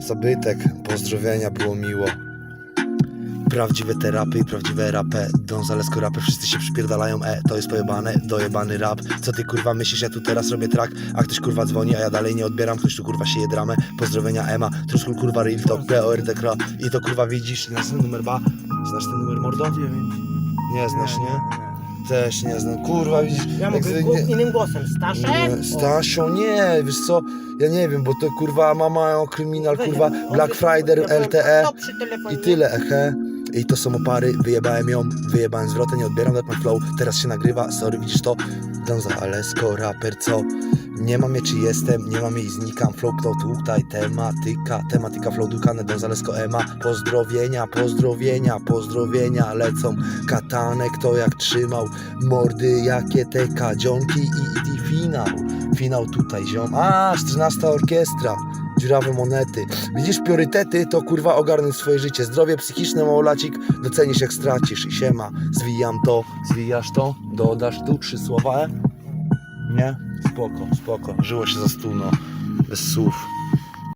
Zabytek, pozdrowienia, było miło. Prawdziwe terapy i prawdziwe rapy Don Zalesko rapy, wszyscy się przypierdalają E, to jest pojebane, dojebany rap Co ty kurwa myślisz, ja tu teraz robię track A ktoś kurwa dzwoni, a ja dalej nie odbieram Ktoś tu kurwa się dramę, pozdrowienia Ema Truskul kurwa real talk, PORTK I to kurwa widzisz, znasz ten numer ba? Znasz ten numer mordo? Nie znasz, nie? Też nie znam, kurwa widzisz Ja jak nie- innym głosem. Staszek? nie, Stasio, nie, wiesz co, ja nie wiem, bo to kurwa mama kryminal, kurwa, Black Friday, LTE To przy telefonie. i tyle, ehe. I to są opary, wyjebałem ją, wyjebałem zwrotę, nie odbieram that my flow, teraz się nagrywa, sorry, widzisz to? Donza Alesko, raper, co? Nie mam je, czy jestem, nie mam jej, znikam, flow to tutaj, tematyka, tematyka flow dukane, Donza Alesko, Ema, pozdrowienia, pozdrowienia, pozdrowienia lecą, katanek to jak trzymał, mordy jakie te kadzionki i, i, finał, finał tutaj, ziom, a, 14 orkiestra, dziurawe monety, Widzisz priorytety, to kurwa ogarnij swoje życie. Zdrowie psychiczne, małolacik, docenisz jak stracisz. I siema, zwijam to, zwijasz to, dodasz tu trzy słowa, e? Nie? Spoko, spoko. Żyło się za stu, no. Bez słów.